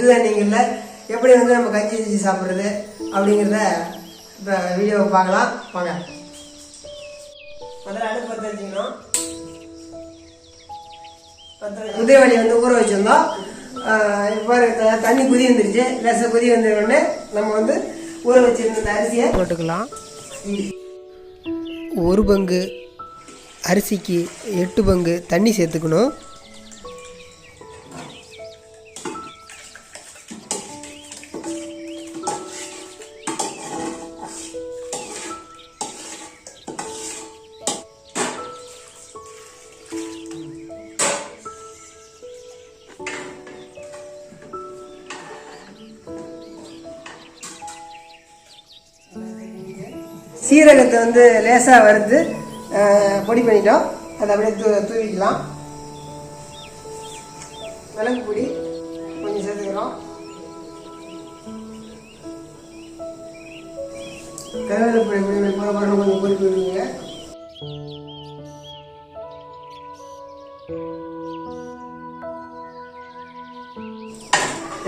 சிறுதானியங்களில் எப்படி வந்து நம்ம கஞ்சி செஞ்சு சாப்பிட்றது அப்படிங்கிறத இப்போ வீடியோவை பார்க்கலாம். வாங்க. முதல்ல அடுப்பு பற்ற வச்சுக்கணும். உதயவழி வந்து ஊற வச்சிருந்தோம். த- தண்ணி கொதி வந்துருச்சு. லேசாக கொதி வந்தோடனே நம்ம வந்து ஊற வச்சிருந்த அரிசியை போட்டுக்கலாம். ஒரு பங்கு அரிசிக்கு எட்டு பங்கு தண்ணி சேர்த்துக்கணும். சீரகத்தை வந்து லேசாக வறுத்து பொடி பண்ணிட்டோம். அதை அப்படியே தூ தூவிக்கலாம். மிளகு பொடி கொஞ்சம் சேர்த்துக்கிறோம். கருவேப்பிலை பொடி பொடி போட கொஞ்சம் பொடி போடுவீங்க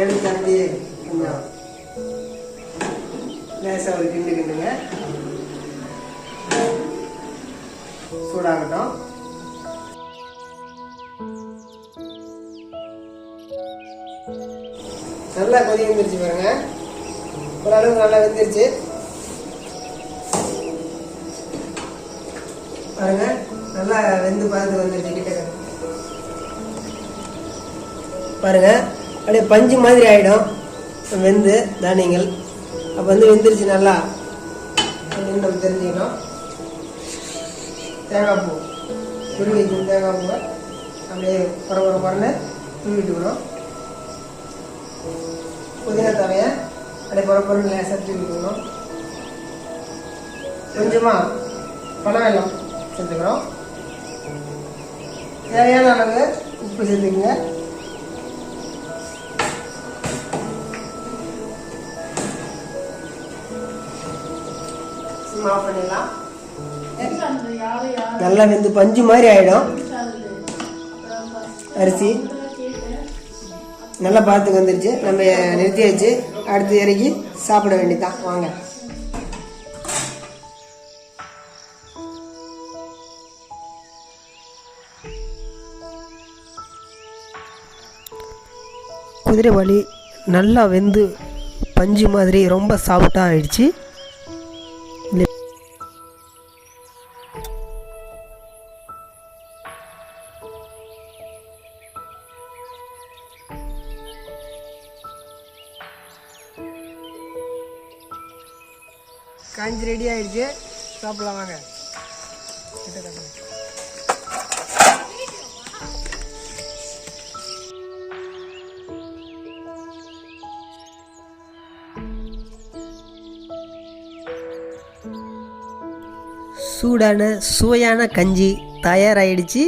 எடுத்து அப்படியே கொஞ்சம் லேசாக ஒரு கிண்டு கிண்டுங்க. சூடாகட்டும். நல்லா கொதி வந்துருச்சு பாருங்க. ஓரளவுக்கு நல்லா வெந்துருச்சு. பாருங்க நல்லா வெந்து பார்த்து வந்துருச்சு கிட்ட பாருங்க அப்படியே பஞ்சு மாதிரி ஆயிடும். வெந்து தானியங்கள். அப்போ வந்து வெந்துருச்சு நல்லா. அப்படின்னு நம்ம தெரிஞ்சுக்கணும். தேங்காய் பூ. துருவி வைக்கணும் தேங்காய் பூவை அப்படியே குற குற குறன்னு தூவி புதினா தவையை அப்படியே குற குறன்னு லேசாக தூவி கொஞ்சமாக பனை வெல்லம் சேர்த்துக்கிறோம். தேவையான அளவு உப்பு சேர்த்துக்குங்க. சும்மா பண்ணிடலாம். நல்லா வெந்து பஞ்சு மாதிரி ஆயிடும். அரிசி. நல்லா பார்த்து வந்துருச்சு. நம்ம நிறுத்தியாச்சு. அடுத்து இறக்கி சாப்பிட வேண்டியதான் வாங்க. குதிரைவாளி நல்லா வெந்து பஞ்சு மாதிரி ரொம்ப சாஃப்டாக ஆயிடுச்சு. காஞ்சி ரெடி ஆயிடுச்சு. சாப்பிடலாம் வாங்க. சூடான சுவையான கஞ்சி தயாராகிடுச்சு